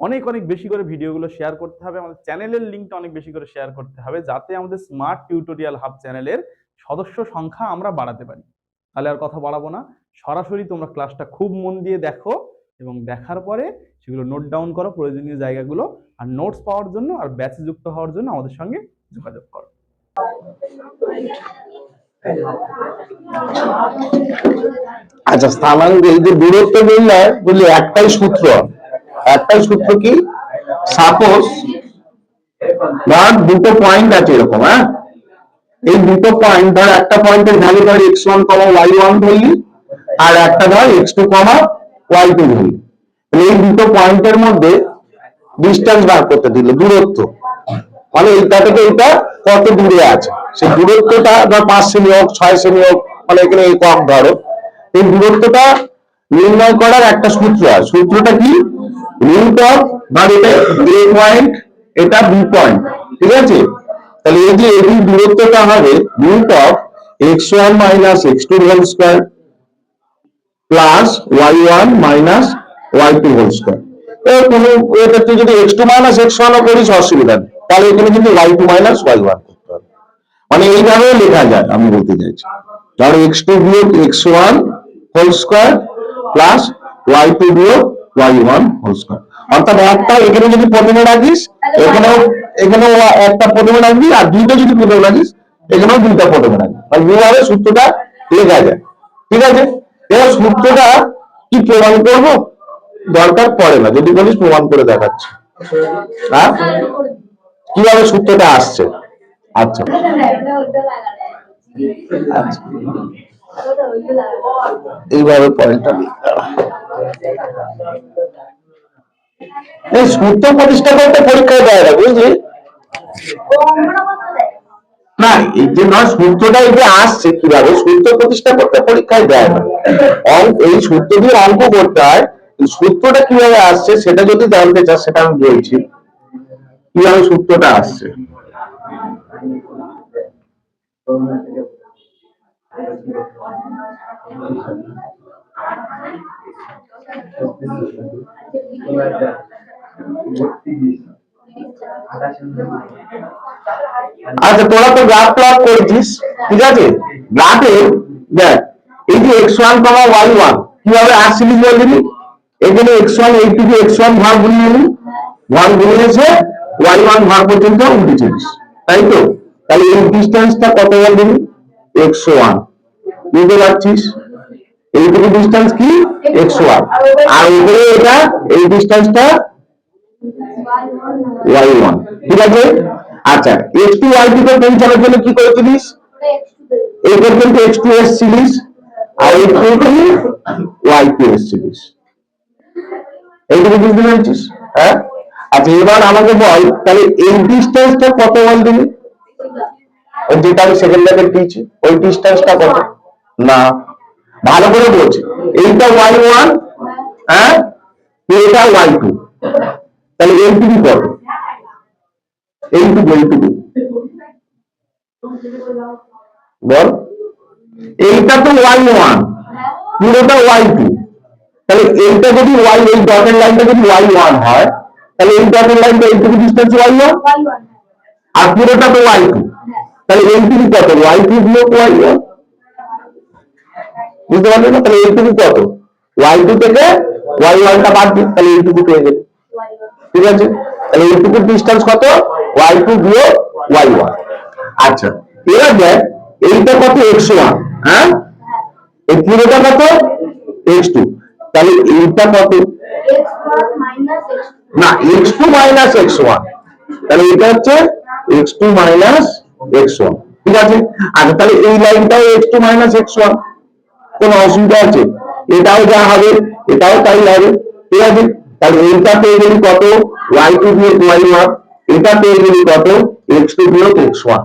অনেক অনেক বেশি করে ভিডিওগুলো শেয়ার করতে হবে। আমাদের চ্যানেলের লিঙ্কটা অনেক বেশি করে শেয়ার করতে হবে, যাতে আমাদের স্মার্ট টিউটোরিয়াল হাব চ্যানেলের সদস্য সংখ্যা আমরা বাড়াতে পারি। তাহলে আর কথা বাড়াবো না। সরাসরি তোমরা ক্লাসটা খুব মন দিয়ে দেখো এবং দেখার পরে সেগুলো নোট ডাউন করো, প্রয়োজনীয় জায়গাগুলো আর নোটস পাওয়ার জন্য আর ব্যাচে যুক্ত হওয়ার জন্য আমাদের সঙ্গে যোগাযোগ করো। আচ্ছা স্থানাঙ্ক এই নির্ণয় বুঝলি একটাই সূত্র। একটাই সূত্র কি? সাপোজ ধর দুটো পয়েন্ট আছে এরকম হ্যাঁ? এই দুটো পয়েন্ট ধর একটা পয়েন্টের ভ্যালু ধর x one comma y one ধরলি আর একটা ধর x two comma y two ধরলি এই দুটো পয়েন্টের মধ্যে ডিস্টেন্স বার করতে দিল, দূরত্ব। মানে এইটা থেকে এইটা কত দূরে আছে? সেই দূরত্বটা ধর পাঁচ সেমি হোক, ছয় সেমি হোক মানে এখানে এই কক ধরো। এই দূরত্বটা নির্ণয় করার একটা সূত্র আছে। সূত্রটা কি? রুট অফ ধর এটা এ পয়েন্ট এটা বি পয়েন্ট ঠিক আছে? তাহলে এই যে এই দূরত্বটা হবে root of x one minus x two whole square plus y one minus y two whole square কোনো এটা তুই যদি এক্স টু মাইনাস এক্স ওয়ানও করিস, অসুবিধা নেই। তাহলে এখানে কিন্তু y two minus y one করতে হবে। মানে এইভাবেও লেখা যায়, আমি বলতে চাইছি। ধরো এক্স টু বিয়োগ x one whole square plus y two বিয়োগ ওয়াই ওয়ান হোল স্কোয়ার অর্থাৎ একটা এখানে যদি প্রথমে রাখিস এখানেও এখানেও একটা প্রথমে রাখবি আর দুইটা যদি প্রথমে রাখিস এখানেও দুইটা প্রথমে রাখবি মানে এইভাবে সূত্রটা লেখা যায়। ঠিক আছে? এবার সূত্রটা কি প্রমাণ করব? দরকার পড়ে না যদি বলিস প্রমাণ করে দেখাচ্ছি। হ্যাঁ? কীভাবে সূত্রটা আসছে? আচ্ছা। আচ্ছা। এইভাবে পয়েন্টটা এই সূত্র প্রতিষ্ঠা করতে পরীক্ষায় দেয় না, বুঝলি? না, এই যে নয়, সূত্রটা এই যে আসছে কীভাবে? সূত্র প্রতিষ্ঠা করতে পরীক্ষায় দেয় না। অঙ্ক এই সূত্র দিয়ে অঙ্ক করতে হয় সূত্রটা কীভাবে আসছে সেটা যদি জানতে চাস, সেটা আমি বলছি। কীভাবে সূত্রটা আসছে? আচ্ছা তোরা তো গ্রাফ প্লট করেছিস, ঠিক আছে? গ্রাফে দেখ, এই যে x one comma y one কীভাবে আসছিলিস বল দিবি? এখানে এক্স ওয়ান এইটুকু এক্স ওয়ান ভাগ গুলিয়ে নিলি ভাগ গুলিয়ে এসে ওয়াই ওয়ান ভাগ পর্যন্ত উঠেছিলিস তাই তো? তাহলে এই ডিস্টেন্সটা কত বল দিবি? এক্স ওয়ান বুঝতে পারছিস? এইটুকু ডিস্টেন্স কি? এক্স ওয়ান আর উপরে এটা, এই ডিস্টেন্সটা ওয়াই ওয়ান ঠিক আছে? আচ্ছা এক্স টু ওয়াই পৌঁছানোর জন্য কি করেছিলিস? এই আর এই হ্যাঁ? আচ্ছা এবার আমাকে বল, তাহলে এই কত যেটা আমি সেকেন্ড দিয়েছি, ওই কত? ভালো করে বলছি, এইটা ওয়াই ওয়ান হ্যাঁ? এটা ওয়াই টু তাহলে এইটুকু কত? এইটুকু এইটুকু বল। এইটা তো ওয়াই ওয়ান পুরোটা ওয়াই টু তাহলে এইটা যদি ওয়াই এই ডটের লাইনটা যদি ওয়াই ওয়ান হয়, তাহলে এই ডটের লাইনটা এইটুকু ডিস্টেন্স ওয়াই ওয়ান আর পুরোটা তো ওয়াই টু তাহলে এইটুকু কত? ওয়াই টু বিয়োগ ওয়াই ওয়ান বুঝতে পারলি না? তাহলে এইটুকু কত? ওয়াই টু থেকে ওয়াই ওয়ানটা বাদ দিই তাহলে এইটুকু পেয়ে গেলে। ঠিক আছে? তাহলে এইটুকু ডিস্টেন্স কত? ওয়াই টু বিয়োগ ওয়াই ওয়ান আচ্ছা এবার দেখ, এইটা কত এক্স ওয়ান হ্যাঁ? এই পুরোটা কত? এক্স টু তাহলে এইটা কত? না x two minus x one তাহলে এটা হচ্ছে x two minus x one ঠিক আছে? আচ্ছা তাহলে এই লাইনটাও x two minus x one কোনো অসুবিধা আছে? এটাও যা হবে, এটাও তাই হবে। ঠিক আছে? তাহলে এইটা পেয়ে গেলি কত? ওয়াই টু বিয়োগ ওয়াই ওয়ান এটা পেয়ে গেলি কত? এক্স টু বিয়োগ এক্স ওয়ান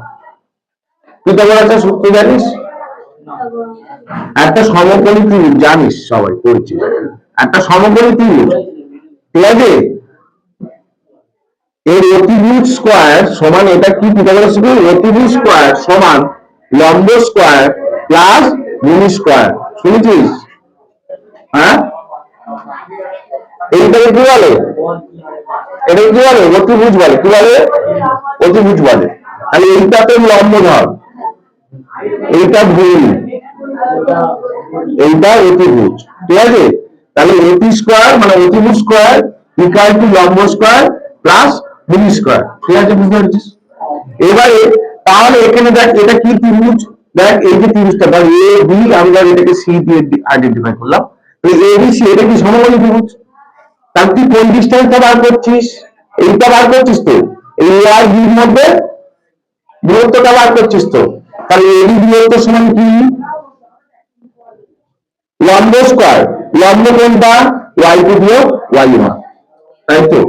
তুই তো একটা সূত্র জানিস? একটা সমকোণী ত্রিভুজ, জানিস সবাই করছি একটা সমকোণী ত্রিভুজ, ঠিক আছে? এর অতিভুজ স্কোয়ার সমান এটা কি পিথাগোরাস অতিভুজ স্কোয়ার সমান লম্ব স্কোয়ার প্লাস মিনি স্কোয়ার শুনেছিস? হ্যাঁ? এইটাকে কি বলে? এটাকে কি বলে? অতিভুজ বলে। কি বলে? অতিভুজ বলে। তাহলে এইটাতে লম্ব ধর এইটা ভূমি এইটা অতিভুজ। ঠিক আছে? তাহলে অতি স্কোয়ার মানে অতিভুজ স্কোয়ার ইকাল টু লম্ব স্কোয়ার প্লাস ভূমি স্কোয়ার ঠিক আছে? বুঝতে পারছিস? এবারে তাহলে এখানে দেখ, এটা কি ত্রিভুজ? দেখ, এই যে ত্রিভুজটা ধর এ বি আমরা এটাকে সি দিয়ে আইডেন্টিফাই করলাম। তো এ বি সি এটা কি সমকোণী ত্রিভুজ? তাহলে তুই কোন ডিস্টেন্সটা বার করছিস? এইটা বার করছিস তো? এই আর বির মধ্যে দূরত্বটা বার করছিস তো? তাহলে এবি দূরত্ব সমান কি? লম্ব স্কোয়ার। লম্ব কোনটা? ওয়াই টু বিয়োগ ওয়াই ওয়ান তাই তো?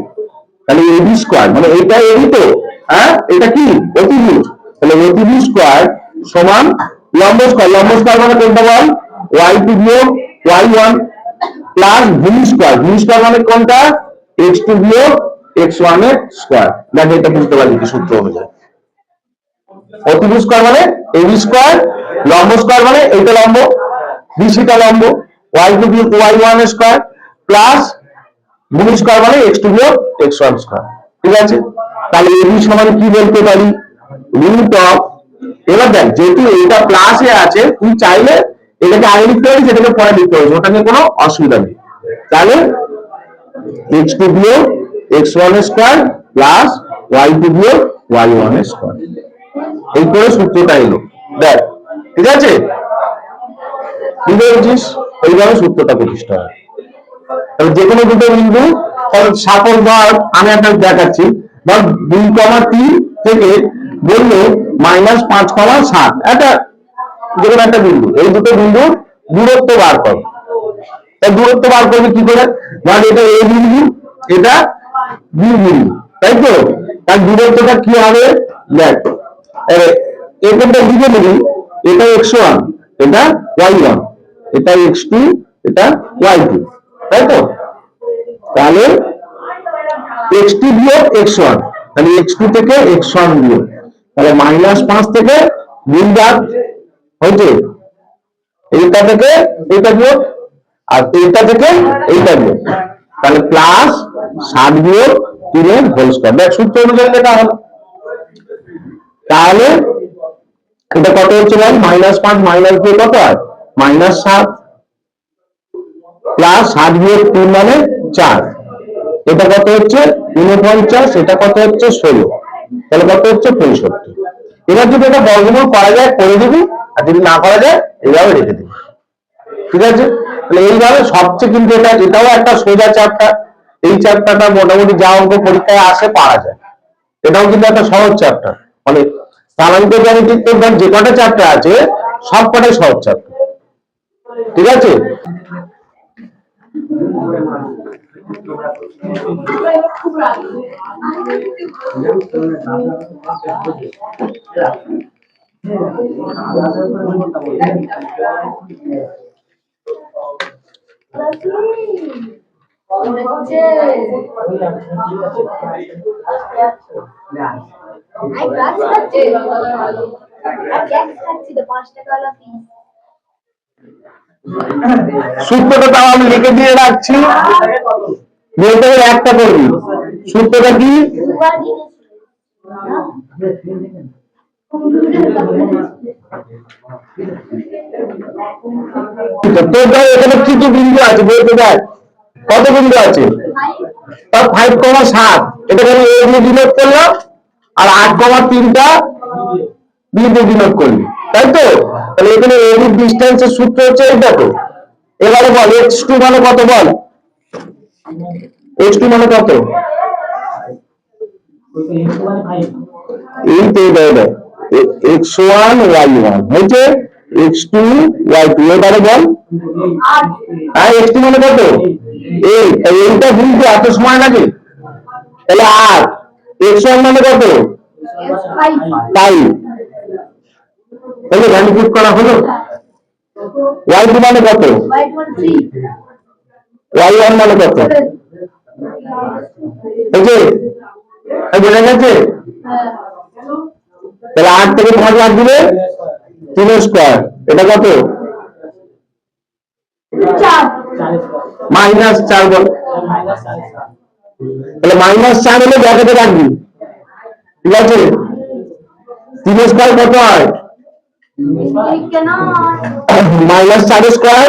তাহলে এবি স্কোয়ার। মানে এটা এবি তো? হ্যাঁ? এটা কি? অতিভুজ। তাহলে অতিভুজ স্কোয়ার সমান লম্ব স্কোয়ার। লম্ব স্কোয়ার মানে কোনটা বল? ওয়াই টু বিয়োগ ওয়াই ওয়ান প্লাস ভূমি স্কোয়ার ভূমি স্কোয়ার মানে কোনটা? এক্স টু বিয়োগ এক্স ওয়ানের স্কোয়ার দেখো এটা বুঝতে পারলি কি সূত্র অনুযায়ী অতিভুজ স্কোয়ার মানে এবি স্কোয়ার লম্ব স্কোয়ার মানে এইটা লম্ব বিসিটা লম্ব ওয়াই টু বিয়োগ ওয়াই ওয়ান স্কোয়ার প্লাস ভূমি স্কোয়ার মানে এক্স টু বিয়োগ এক্স ওয়ান স্কোয়ার ঠিক আছে? তাহলে এবি সমান কি বলতে পারি? রুট অফ এবার দেখ, যেহেতু এটা প্লাসে আছে তুই চাইলে এটাকে আগে লিখতে পারিস এটাকে পরে লিখতে পারিস ওটা নিয়ে কোনো অসুবিধা নেই। তাহলে এক্স টু বিয়োগ X one square plus Y two বিয়োগ ওয়াই ওয়ান স্কোয়ার এই করে সূত্রটা এলো। দেখ, ঠিক আছে? বুঝতে পেরেছিস এইভাবে সূত্রটা প্রতিষ্ঠা হয়। তাহলে যে কোনো দুটো বিন্দু সাপোজ ধর আমি একটা দেখাচ্ছি, ধর দুই কমা তিন থেকে বলল মাইনাস পাঁচ কমা সাত। একটা যে একটা বিন্দু। এই দুটো বিন্দুর দূরত্ব বার করো। তাই দূরত্ব বার করবে কি করে? ধর এটা এ বিন্দু, এটা বি বিন্দু। তাই তো? তার দূরত্বটা কি হবে? দেখ এটা এক্স ওয়ান এটা ওয়াই ওয়ান এটা এক্স টু এটা ওয়াই টু তাই তো? তাহলে এক্স টু বিয়োগ এক্স ওয়ান তাহলে এক্স টু থেকে এক্স ওয়ান বিয়োগ। তাহলে মাইনাস পাঁচ থেকে দুই হয়েছে এইটা থেকে এইটা বিয়োগ আর এইটা থেকে এইটা বিয়োগ তাহলে প্লাস সাত বিয়োগ তিনের হোল স্কোয়ার দেখ, সূত্র অনুযায়ী লেখা হলো। তাহলে এটা কত হচ্ছে বল? মাইনাস পাঁচ মাইনাস দিয়ে কত হয়? মাইনাস সাত। প্লাস সাত বিয়োগ তিন মানে চার। এটা কত হচ্ছে? উনপঞ্চাশ। এটা কত হচ্ছে ষোলো। তাহলে কত হচ্ছে পঁয়ষট্টি। এবার যদি এটা বর্গমূল করা যায়, করে দিবি। আর যদি না করা যায়, এইভাবে রেখে দিবি। ঠিক আছে? তাহলে এইভাবে সবচেয়ে কিন্তু এটা, এটাও একটা সোজা চ্যাপ্টার এই চ্যাপ্টারটা মোটামুটি যা অঙ্ক পরীক্ষায় আসে, পারা যায়। এটাও কিন্তু একটা সহজ চ্যাপ্টার মানে স্থানান্তর জ্যামিতিক প্রধান যে কটা চ্যাপ্টার আছে, সব কটাই সহজ চ্যাপ্টার ঠিক আছে? I সূত্রটা তাও আমি লিখে দিয়ে রাখছি। বলতে একটা করবি। সূত্রটা কি? তোর ধর এখানে কি কি বিন্দু আছে? বলতে দেখ। কত বিন্দু আছে? তার ফাইভ কমা সাত। এটা এ ডিনোট করলাম, আর আট কমা তিনটা বি দিয়ে ডিনোট করলি। তাই তো? তাহলে এখানে এবি ডিস্টেন্সের সূত্র হচ্ছে এইটা তো এবারে বল এক্স টু মানে কত বল? এক্স টু মানে কত? এই তো এটা এক্স ওয়ান ওয়াই ওয়ান হয়েছে? এক্স টু ওয়াই বল। আর এক্স টু মানে কত? এই এইটা বুঝতে এত সময় লাগে। তাহলে আর এক্স ওয়ান মানে কত? ফাইভ তাই হলো ভ্যালু পুট করা হলো? ওয়াই মানে কত? ওয়াই ওয়ান মানে কত? বোঝা গেছে? তাহলে আট থেকে পাঁচ লাখ দিলে তিন স্কোয়ার। এটা কত? মাইনাস চার বল। তাহলে মাইনাস চার হলে ব্যাকেটে রাখবি। ঠিক আছে? তিন স্কোয়ার কত হয়? মাইনাস চার স্কোয়ার।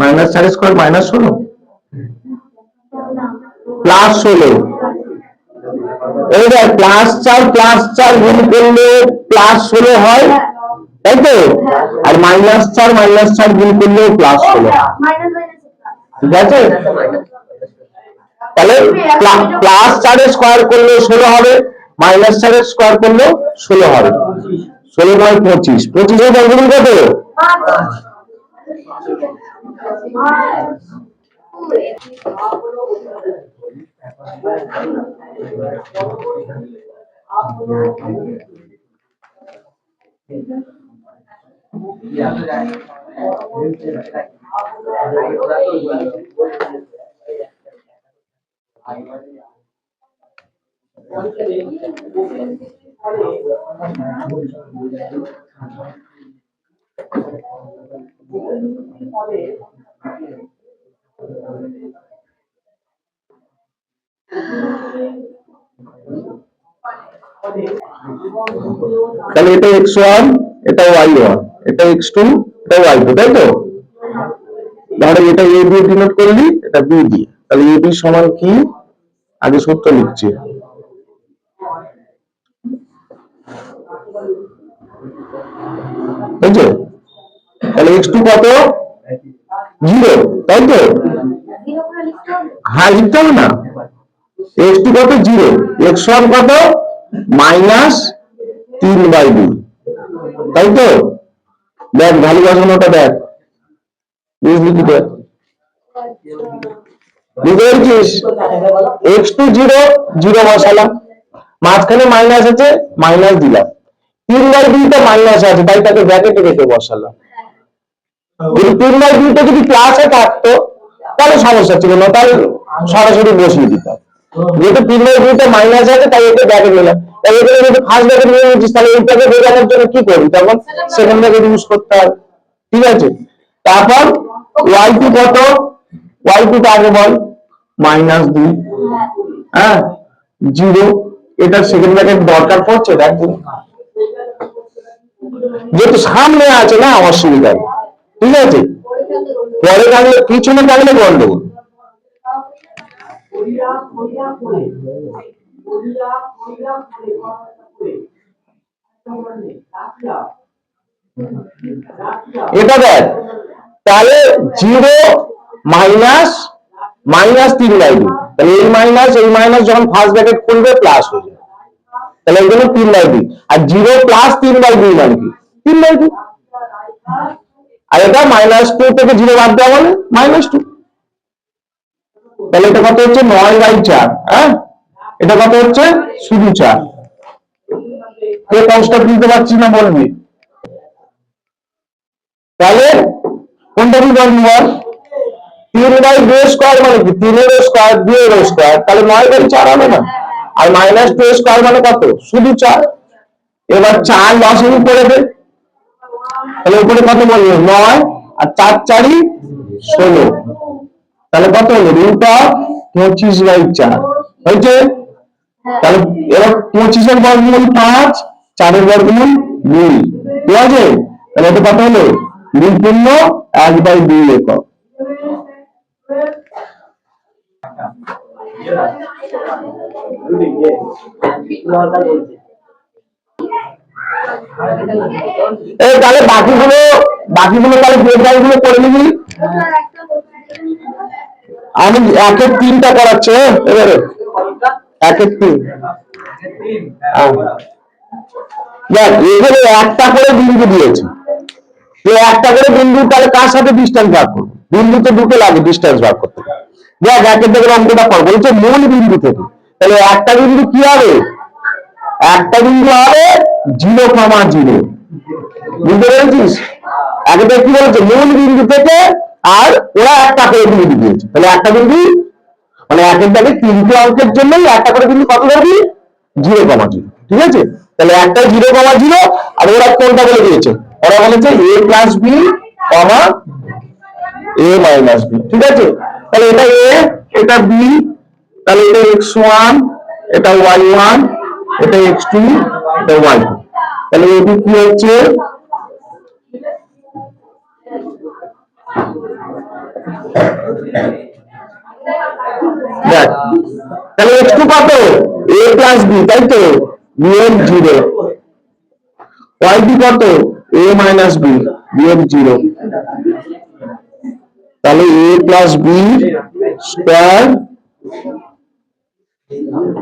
মাইনাস চার স্কোয়ার মাইনাস ষোলো। প্লাস ষোলো। এই দেখ প্লাস চার প্লাস চার গুণ করলে প্লাস ষোলো হয়। তাই তো? আর মাইনাস চার মাইনাস চার গুণ করলেও প্লাস ষোলো ঠিক আছে? তাহলে প্লাস চারের স্কোয়ার করলে ষোলো হবে মাইনাস চারের স্কোয়ার করলেও ষোলো হবে। ষোলো নয় পঁচিশ। পঁচিশের বর্গমূল কত? পাঁচ তাহলে এটা এক্স ওয়ান এটা ওয়াই ওয়ান এটা এক্স টু এটা ওয়াই টু তাই তো? তাহলে এটা এ দিয়ে ডিনোট করলি এটা বি দিয়ে। তাহলে এ বি সমান কি? আগে সূত্র লিখছি। বুঝছ তাহলে এক্স টু কত? জিরো তাই তো? হ্যাঁ লিখতে হবে না। এক্স টু কত জিরো এক্স ওয়ান কত? মাইনাস তিন বাই দুই। তাই তো? দেখ ভ্যালু বসানোটা দেখ। বুঝলি কি দেখ বুঝতে পেরেছিস? এক্স টু জিরো জিরো বসালাম। মাঝখানে মাইনাস আছে মাইনাস দিলাম। তিন বাই দুইটা মাইনাস আছে, তাই তাকে ব্র্যাকেটে রেখে বসালাম। তিন বাই দুইটা যদি ক্লাসে থাকতো, তাহলে সমস্যা ছিল না, তাহলে সরাসরি বসিয়ে দিতাম। যেহেতু তিন দুইটা মাইনাস আছে, তাই একে ব্র্যাকেট নিলাম। তাই এখানে যদি ফার্স্ট ব্র্যাকেট নিয়ে নিচ্ছিস, তাহলে এইটাকে বোঝানোর জন্য কি করবি? তখন সেকেন্ড ব্র্যাকেট ইউজ করতে হবে। ঠিক আছে? তারপর ওয়াই টু কত? ওয়াই টু আগে বল। মাইনাস দুই। হ্যাঁ? জিরো এটা সেকেন্ড ব্র্যাকেট দরকার পড়ছে, দেখ। যেহেতু সামনে আছে না, অসুবিধা। ঠিক আছে? পরে থাকলে, পিছনে থাকলে গন্ডগোল এটা দেখ তাহলে জিরো মাইনাস মাইনাস তিন বাই দুই তাহলে এই মাইনাস এই মাইনাস যখন ফার্স্ট ব্র্যাকেট খুলবে প্লাস হয়ে যাবে তাহলে এই জন্য তিন বাই দুই আর জিরো প্লাস তিন বাই দুই মানে কি তিন বাই দুই আর এটা মাইনাস টু থেকে জিরো বাদ দেওয়া মানে মাইনাস টু তাহলে এটা কত হচ্ছে? নয় বাই চার হ্যাঁ? এটা কত হচ্ছে? শুধু চার। কে কনস্ট্যান্ট দিতে পারছি না বলবি তাহলে কোনটা কি বলবি বল? তিন বাই দুই স্কোয়ার মানে কি? তিনের স্কোয়ার দুইয়ের স্কোয়ার তাহলে নয় বাই চার হবে না? আর মাইনাস টু স্কোয়ার মানে কত? শুধু চার। এবার চার লসের উপরে দে। তাহলে উপরে কত বলব নয়। আর চার চারই ষোলো। তাহলে কত হলো? রুট অফ পঁচিশ বাই চার। হয়েছে? তাহলে এবার পঁচিশের বর্গমূল পাঁচ চারের বর্গমূল দুই। ঠিক আছে? তাহলে এটা কত হলো? দুই পূর্ণ এক বাই দুই একক। এই তাহলে বাকিগুলো বাকিগুলো তাহলে ব্রেকগুলো করে নিবি। আমি একের তিনটা করাচ্ছি হ্যাঁ এবারে। একের তিন। হ্যাঁ। দেখ এখানে একটা করে বিন্দু দিয়েছে। তো একটা করে বিন্দু, তাহলে কার সাথে ডিস্টেন্স ভাগ করব? বিন্দু তো দুটো লাগে ডিস্টেন্স ভাগ করতে। দেখ একের থেকে অঙ্কটা কর, বলছে মূল বিন্দু থেকে। তাহলে একটা বিন্দু কি হবে? একটা বিন্দু হবে জিরো কমা জিরো। বুঝতে পেরেছিস? একটা কি বলেছে? মূল বিন্দু থেকে আর ওরা একটা করে বিন্দু দিয়েছে তাহলে একটা বিন্দু মানে একের দাগে তিনটে অঙ্কের জন্যই একটা করে বিন্দু কত ধরবি? Zero comma zero. ঠিক আছে? তাহলে একটা জিরো কমা জিরো, আর ওরা কোনটা বলে দিয়েছে? ওরা বলেছে A plus B comma A minus B ঠিক আছে? তাহলে এটা এ, এটা বি তাহলে এটা এক্স ওয়ান এটা ওয়াই ওয়ান এটা এক্স টু এটা ওয়াই টু তাহলে এটি কি হচ্ছে? দেখ তাহলে এক্স টু কত এ প্লাস বি তাই তো? বিয়োগ জিরো ওয়াই কত? এ মাইনাস বি বিয়োগ জিরো তাহলে এ প্লাস বি স্কোয়ার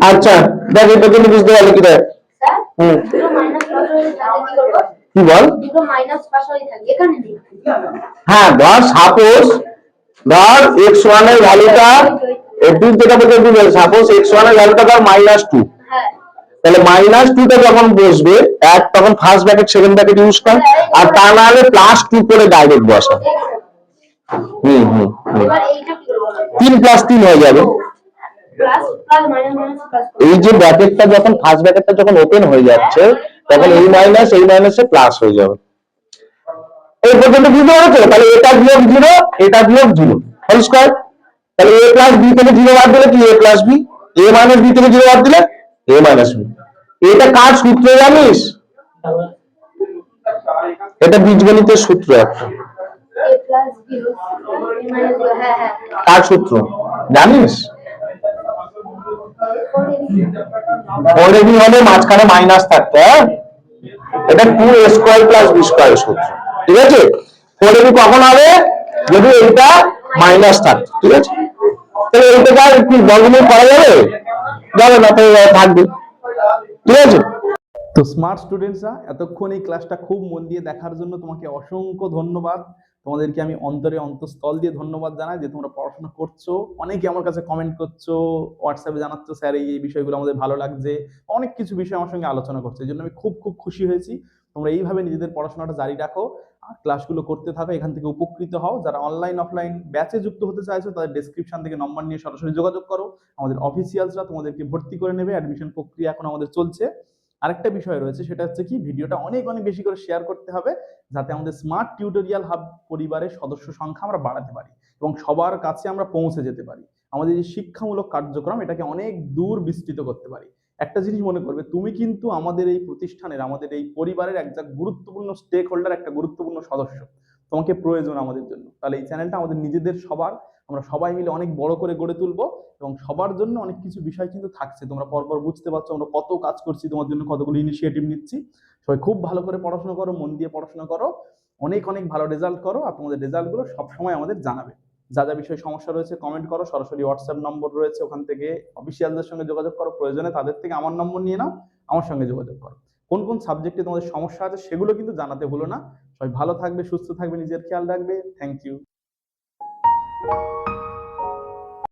আচ্ছা দেখ এটা কিন্তু বুঝতে পারলি কি দেখ? কি বল? হয়ে হ্যাঁ ধর সাপোজ ধর এক্স ওয়ানের ভ্যালুটা তুই যেটা বলতে দিবে সাপোজ এক্স ওয়ানের ভ্যালুটা ধর মাইনাস টু হ্যাঁ। তাহলে মাইনাস টু টা যখন বসবে এক তখন first bracket second bracket use কর আর তা না হলে প্লাস টু করে ডাইরেক্ট বসা হুম হুম তিন প্লাস তিন হয়ে যাবে। এই যে ব্র্যাকেটটা যখন ফার্স্ট ব্র্যাকেটটা যখন ওপেন হয়ে যাচ্ছে তখন এই মাইনাস এই মাইনাসে প্লাস হয়ে যাবে। এই পর্যন্ত বুঝতে পারছ তাহলে এটা বিয়োগ জিরো এটা বিয়োগ জিরো হোল স্কোয়ার তাহলে এ প্লাস বি থেকে জিরো বাদ দিলে কি? A plus B A minus B থেকে জিরো বাদ দিলে এ মাইনাস বি এটা কার সূত্র জানিস? এটা বীজগণিতের সূত্র একটা। কার সূত্র? জানিস? ফোর বি হলে মাঝখানে মাইনাস থাকতো হ্যাঁ? এটা two A square plus B square সূত্র। ঠিক আছে? ফোর বি কখন হবে? যদি এইটা মাইনাস থাকতো ঠিক আছে? তাহলে এইটাকে আর কি বর্গমূল করা যাবে? যাবে না তো থাকবে। ঠিক আছে? তো স্মার্ট স্টুডেন্টসরা এতক্ষণ এই ক্লাসটা খুব মন দিয়ে দেখার জন্য তোমাকে অসংখ্য ধন্যবাদ। তোমাদেরকে আমি অন্তরে অন্তঃস্থল দিয়ে ধন্যবাদ জানাই যে তোমরা পড়াশোনা করছ। অনেকে আমার কাছে কমেন্ট করছ হোয়াটসঅ্যাপে জানাচ্ছ, স্যার এই বিষয়গুলো আমাদের ভালো লাগছে। অনেক কিছু বিষয় আমার সঙ্গে আলোচনা করছে, এই জন্য আমি খুব খুব খুশি হয়েছি। তোমরা এইভাবে নিজেদের পড়াশোনাটা জারি রাখো আর ক্লাসগুলো করতে থাকো, এখান থেকে উপকৃত হও। যারা অনলাইন অফলাইন ব্যাচে যুক্ত হতে চাইছো, তাদের ডেসক্রিপশন থেকে নম্বর নিয়ে সরাসরি যোগাযোগ করো। আমাদের অফিসিয়ালসরা তোমাদেরকে ভর্তি করে নেবে অ্যাডমিশন প্রক্রিয়া এখন আমাদের চলছে। আরেকটা বিষয় রয়েছে, সেটা হচ্ছে কি, ভিডিওটা অনেক অনেক বেশি করে শেয়ার করতে হবে, যাতে আমাদের স্মার্ট টিউটোরিয়াল হাব পরিবারের সদস্য সংখ্যা আমরা বাড়াতে পারি এবং সবার কাছে আমরা পৌঁছে যেতে পারি। আমাদের যে শিক্ষামূলক কার্যক্রম এটাকে অনেক দূর বিস্তৃত করতে পারি। একটা জিনিস মনে করবে, তুমি কিন্তু আমাদের এই প্রতিষ্ঠানের, আমাদের এই পরিবারের একটা গুরুত্বপূর্ণ স্টেক হোল্ডার একটা গুরুত্বপূর্ণ সদস্য। তোমাকে প্রয়োজন আমাদের জন্য। তাহলে এই চ্যানেলটা আমাদের নিজেদের সবার, আমরা সবাই মিলে অনেক বড় করে গড়ে তুলবো এবং সবার জন্য অনেক কিছু বিষয় কিন্তু থাকছে। তোমরা পরপর বুঝতে পারছ আমরা কত কাজ করছি, তোমার জন্য কতগুলো ইনিশিয়েটিভ নিচ্ছি। সবাই খুব ভালো করে পড়াশোনা করো, মন দিয়ে পড়াশোনা করো। অনেক অনেক ভালো রেজাল্ট করো। আর তোমাদের রেজাল্টগুলো সবসময় আমাদের জানাবে। যা যা বিষয়ে সমস্যা রয়েছে কমেন্ট করো। সরাসরি হোয়াটসঅ্যাপ নম্বর রয়েছে ওখান থেকে। অফিসিয়ালদের সঙ্গে যোগাযোগ করো। প্রয়োজনে তাদের থেকে আমার নম্বর নিয়ে নাও। আমার সঙ্গে যোগাযোগ করো। কোন কোন সাবজেক্টে তোমাদের সমস্যা আছে সেগুলো কিন্তু জানাতে হলো না। সবাই ভালো থাকবে, সুস্থ থাকবে, নিজের খেয়াল রাখবে। Thank you